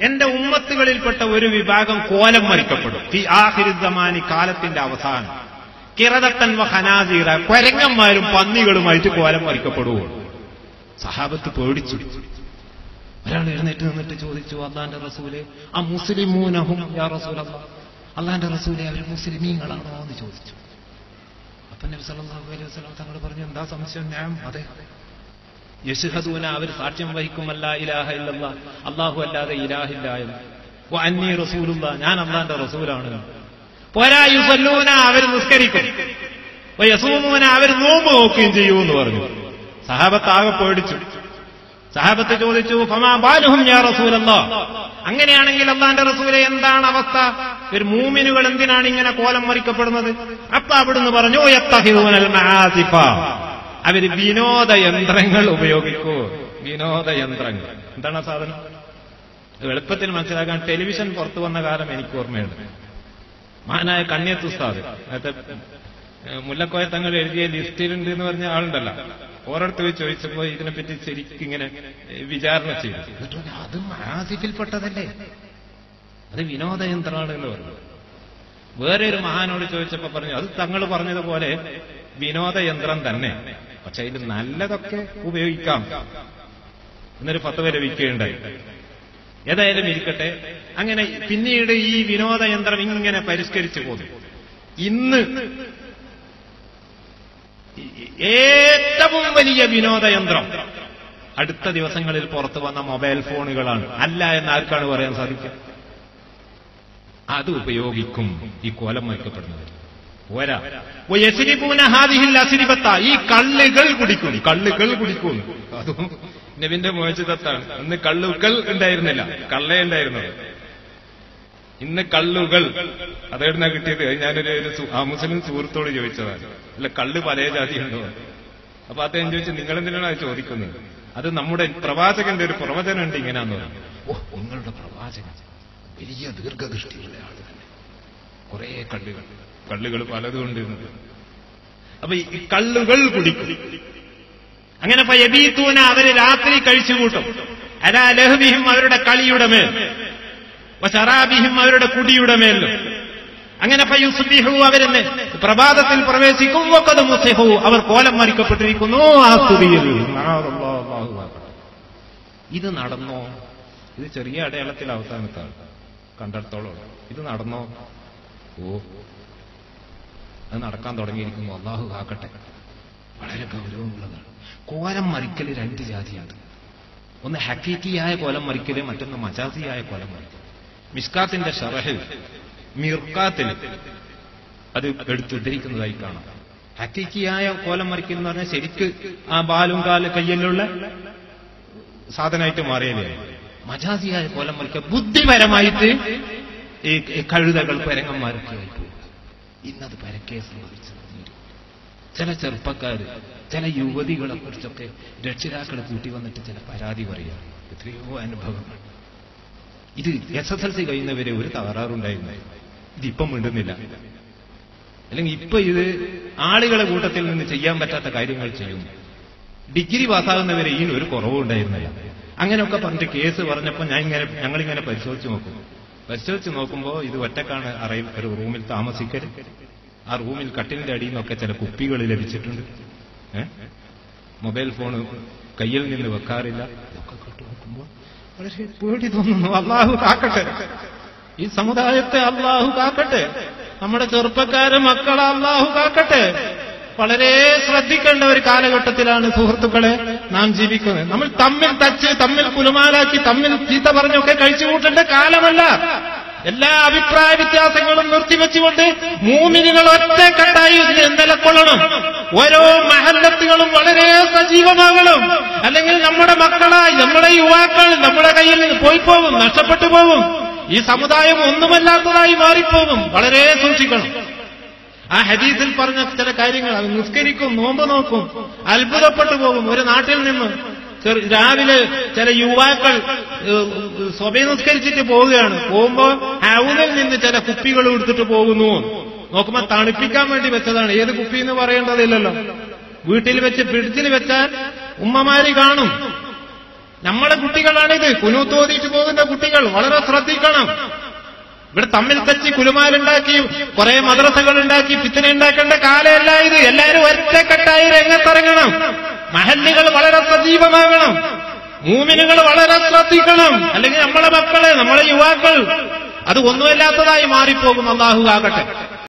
എന്റെ ഉമ്മത്തുകളിൽപ്പെട്ട ഒരു വിഭാഗം കോലം മരിക്കപ്പെടും. ഈ ആഹിരുദ്ധമാനി കാലത്തിന്റെ അവസാനം. കിറതത്തൻ ഹനാസീറ കൊരങ്ങന്മാരും പന്നികളുമായിട്ട് കോലം മരിക്കപ്പെടുകയുള്ളൂ സഹാബത്ത് പേടിച്ചു. ഒരാൾ എഴുന്നേറ്റ് നിന്നിട്ട് ചോദിച്ചു അള്ളാന്റെ റസൂലെ ആ മുസ്ലിമൂനഹും യാ അള്ളാന്റെ റസൂലെ അവർ മുസ്ലിമീങ്ങളാണോ? എന്ന് ചോദിച്ചു. അപ്പൊ നബി അലൈഹി വസല്ലം തങ്ങൾ പറഞ്ഞു എന്താ സംശയം? ഞാൻ അതെ. യശുഹദൂന അവർ സാക്ഷ്യം വഹിക്കുമല്ല ഇലാഹ ഇല്ലല്ല. അള്ളാഹു അല്ലാതെ ഇലാഹില്ല അന്നി റസൂലുള്ള. ഞാൻ അള്ളാന്റെ റസൂലാണ് പോരാ യുസല്ലൂന അവർ നിസ്കരിക്കും. യസൂമൂന അവർ നോമ്പ് നോക്കുകയും എന്ന് പറഞ്ഞു. സഹാബത്ത് ആകെ പേടിച്ചു. സഹാബത്ത് ചോദിച്ചു ഫമാ ബാലുഹും ഞാൻ റസൂലല്ലോ? അങ്ങനെയാണെങ്കിൽ അള്ളാന്റെ റസൂലെ എന്താണ് അവസ്ഥ? ഒരു മൂമിനുകൾ എന്തിനാണ് ഇങ്ങനെ കോലം മറിക്കപ്പെടുന്നത്? അപ്പൊ അവിടുന്ന് പറഞ്ഞു അവർ വിനോദയന്ത്രങ്ങൾ ഉപയോഗിക്കൂ. വിനോദ യന്ത്രങ്ങൾ എന്താണ് ആ സാധനം? എളുപ്പത്തിൽ മനസ്സിലാക്കാൻ ടെലിവിഷൻ പുറത്തു വന്ന കാലം എനിക്ക് ഓർമ്മയുണ്ട്. മഹാനായ കണ്ണിയത്ത് ഉസ്താദ് നേരത്തെ മുല്ലക്കോയ തങ്ങൾ എഴുതിയ ലിസ്റ്റിലുണ്ട് എന്ന് പറഞ്ഞ ആളുണ്ടല്ലോ. ഓരോരുത്തർ ചോദിച്ചപ്പോൾ ചോദിച്ചപ്പോ ഇതിനെപ്പറ്റി ശരിക്കും ഇങ്ങനെ വിചാരണ ചെയ്തു. അത് ആസിഫിൽപ്പെട്ടതല്ലേ അത് വിനോദയന്ത്രമാണ് എന്ന് പറഞ്ഞു. വേറെ ഒരു മഹാനോട് ചോദിച്ചപ്പോ പറഞ്ഞു അത് തങ്ങൾ പറഞ്ഞതുപോലെ വിനോദ യന്ത്രം തന്നെ. പക്ഷെ അതിൽ നല്ലതൊക്കെ ഉപയോഗിക്കാം. എന്നൊരു പത്ത് വരെ വിൽക്കുകയുണ്ടായി ഏതായാലും ഇരിക്കട്ടെ. അങ്ങനെ പിന്നീട് ഈ വിനോദയന്ത്രം ഇങ്ങനെ പരിഷ്കരിച്ചു പോകും ഇന്ന് ഏറ്റവും വലിയ വിനോദയന്ത്രം അടുത്ത ദിവസങ്ങളിൽ പുറത്തു വന്ന മൊബൈൽ ഫോണുകളാണ്. അല്ല എന്ന് ആർക്കാണ് പറയാൻ സാധിക്കുക? അത് ഉപയോഗിക്കും ഈ കോലം വയ്ക്കപ്പെടുന്നത് അസിരിപത്ത ഈ കള്ളുകൾ കുടിക്കും. കള്ളുകൾ കുടിക്കും. അതും നബിന്റെ മോചിതത്താണ്. ഇന്ന് കള്ളുകൾ ഉണ്ടായിരുന്നില്ല. കള്ളേ ഉണ്ടായിരുന്നത്. ഇന്ന് കള്ളുകൾ. അതെവിടുന്ന കിട്ടിയത്. ഞാനൊരു ആ മുസ്ലിം സുഹൃത്തോട് ചോദിച്ചതാണ്. അല്ല കള്ള് പല ജാതി ഉണ്ടോ അപ്പൊ അദ്ദേഹം ചോദിച്ചു നിങ്ങൾ എന്തിനാണ് ചോദിക്കുന്നത്? അത് നമ്മുടെ പ്രവാചകന്റെ ഒരു പ്രവചനം ഉണ്ട് ഇങ്ങനെയാന്ന് പറഞ്ഞു. ഓ നിങ്ങളുടെ പ്രവാചകൻ. വലിയ ദീർഘദൃഷ്ടിയുള്ള ആൾ തന്നെ. കള്ളുകൾ. കള്ളുകൾ പലതും ഉണ്ട് എന്ന്. അപ്പൊ ഈ കള്ളുകൾ കുടിക്കും. അങ്ങനെ യബീത്തൂന അവർ രാത്രി കഴിച്ചുകൂട്ടും. അലാ ലഹ്ബിഹിം അവരുടെ കളിയുടെ മേൽ. വശറാബിഹിം അവരുടെ കുടിയുടെ മേലും. അങ്ങനെ പയ്യുസുബിഹു അവരെന്ന് പ്രഭാതത്തിൽ പ്രവേശിക്കും. ഒക്കെ മുസിഹു അവർ കോലം മറിക്കപ്പെട്ടിരിക്കുന്നു. ആ സ്തുതിയിൽ ഇത് നടന്നോ? ഇത് ചെറിയ അടയാളത്തിൽ അവസാനത്താണ് കണ്ടിടത്തോളം. ഇത് നടന്നോ? ഓ. അത് നടക്കാൻ തുടങ്ങിയിരിക്കുന്നു. അള്ളാഹു ആക്കട്ടെ. വളരെ ഗൗരവമുള്ളതാണ്. കോലം മറിക്കൽ രണ്ട് ജാതിയാണ്. ഒന്ന് ഹക്കീക്കിയായ കോലം മറിക്കൽ മറ്റൊന്ന് മജാസിയായ കോലം മറിക്കൽ. മിസ്കാത്തിന്റെ ഷറഹിൽ മിർക്കാത്തിൽ അത് എടുത്തുദ്ധരിക്കുന്നതായി കാണാം. ഹക്കീക്കിയായ കോലം മറിക്കൽ എന്ന് പറഞ്ഞാൽ ശരിക്ക് ആ ബാലും കാല കയ്യിലുള്ള സാധനമായിട്ട് മാറിയതേ മജാസിയായ കോലം മറിക്കൽ. ബുദ്ധിപരമായിട്ട് ഈ കഴുതകൾ പരങ്ങന്മാരൊക്കെ ആയിപ്പോയി ഇന്നത് പരക്കെ സംഭവിച്ചു ചില ചെറുപ്പക്കാർ ചില യുവതികളെ കുറിച്ചൊക്കെ രക്ഷിതാക്കൾ കൂട്ടി വന്നിട്ട് ചില പരാതി പറയുക എത്രയോ അനുഭവങ്ങൾ. ഇത് എസ് എസ് എൽ സി കഴിയുന്നവരെ ഒരു തകരാറുണ്ടായിരുന്നു. ഇതിപ്പം മിണ്ടുന്നില്ല. അല്ലെങ്കിൽ ഇപ്പൊ ഇത് ആളുകളെ കൂട്ടത്തിൽ നിന്ന് ചെയ്യാൻ പറ്റാത്ത കാര്യങ്ങൾ ചെയ്യുന്നു ഡിഗ്രി പാസ്സാകുന്നവരെ ഇതിന് ഒരു കുറവും അങ്ങനെയൊക്കെ പറഞ്ഞിട്ട് കേസ് പറഞ്ഞപ്പോൾ ഞാൻ ഇങ്ങനെ ഞങ്ങളിങ്ങനെ പരിശോധിച്ച് നോക്കും. പരിശോധിച്ച് നോക്കുമ്പോൾ ഇത് ഒറ്റക്കാണ് അറയിൽ ഒരു റൂമിൽ താമസിക്കരുത് ആ റൂമിൽ കട്ടിലിന്റെ അടിയിൽ നിന്നൊക്കെ ചില കുപ്പികൾ ലഭിച്ചിട്ടുണ്ട്. മൊബൈൽ ഫോൺ കയ്യിൽ നിന്ന് വെക്കാറില്ല. നോക്കുമ്പോൾ വളരെ പേടി തോന്നുന്നു. അള്ളാഹു കാക്കട്ടെ. ഈ സമുദായത്തെ അള്ളാഹു കാക്കട്ടെ. നമ്മുടെ ചെറുപ്പക്കാരെ മക്കളെ അള്ളാഹു കാക്കട്ടെ. വളരെ ശ്രദ്ധിക്കേണ്ട ഒരു കാലഘട്ടത്തിലാണ് സുഹൃത്തുക്കളെ. നാം ജീവിക്കുന്നത്. നമ്മൾ തമ്മിൽ തച്ച് തമ്മിൽ കുലുമാലാക്കി തമ്മിൽ ചീത്ത പറഞ്ഞൊക്കെ കഴിച്ചു കൂട്ടേണ്ട കാലമല്ല. എല്ലാ അഭിപ്രായ വ്യത്യാസങ്ങളും നിർത്തിവെച്ചുകൊണ്ട് മൂമിനുകൾ ഒറ്റക്കെട്ടായി ഇതിനെ നിലക്കൊള്ളണം ഓരോ മഹല്ലത്തുകളും വളരെ സജീവമാകണം. അല്ലെങ്കിൽ നമ്മുടെ മക്കളായി നമ്മുടെ യുവാക്കൾ നമ്മുടെ കയ്യിൽ നിന്ന് പോയി പോകും നഷ്ടപ്പെട്ടു പോകും. ഈ സമുദായം ഒന്നുമല്ലാത്തതായി മാറിപ്പോകും. വളരെ സൂക്ഷിക്കണം. ആ ഹദീസിൽ പറഞ്ഞ ചില കാര്യങ്ങൾ അത് നിസ്കരിക്കും നോമ്പ് നോക്കും അത്ഭുതപ്പെട്ടു പോകും. ഒരു നാട്ടിൽ നിന്ന് രാവിലെ ചില യുവാക്കൾ ഏഹ്, സ്വഭ നിസ്കരിച്ചിട്ട് പോവുകയാണ്. പോകുമ്പോ ഹൗനിൽ നിന്ന് ചില കുപ്പികൾ എടുത്തിട്ട് പോകുന്നു. നോക്കുമ്പോ തണുപ്പിക്കാൻ വേണ്ടി വെച്ചതാണ്. ഏത് കുപ്പി എന്ന് പറയേണ്ടതില്ലല്ലോ. വീട്ടിൽ വെച്ച് പിടിച്ചിൽ വെച്ചാൽ ഉമ്മമാരി കാണും. നമ്മളെ കുട്ടികളാണിത്. കുനൂത്തോതിയിട്ട് പോകുന്ന കുട്ടികൾ വളരെ ശ്രദ്ധിക്കണം. ഇവിടെ തമ്മിൽ തച്ചി കുലുമാരുണ്ടാക്കി കുറെ മദ്രസകൾ ഉണ്ടാക്കി പിത്തിനെ ഉണ്ടാക്കേണ്ട കാലമല്ല ഇത്. എല്ലാവരും ഒറ്റക്കെട്ടായി രംഗത്തിറങ്ങണം. മഹല്ലുകൾ വളരെ സജീവമാകണം മൂമിനുകൾ വളരെ ശ്രദ്ധിക്കണം. അല്ലെങ്കിൽ നമ്മളെ മക്കൾ നമ്മളെ യുവാക്കൾ അത് ഒന്നുമില്ലാത്തതായി മാറിപ്പോകും. അള്ളാഹു ആകട്ടെ.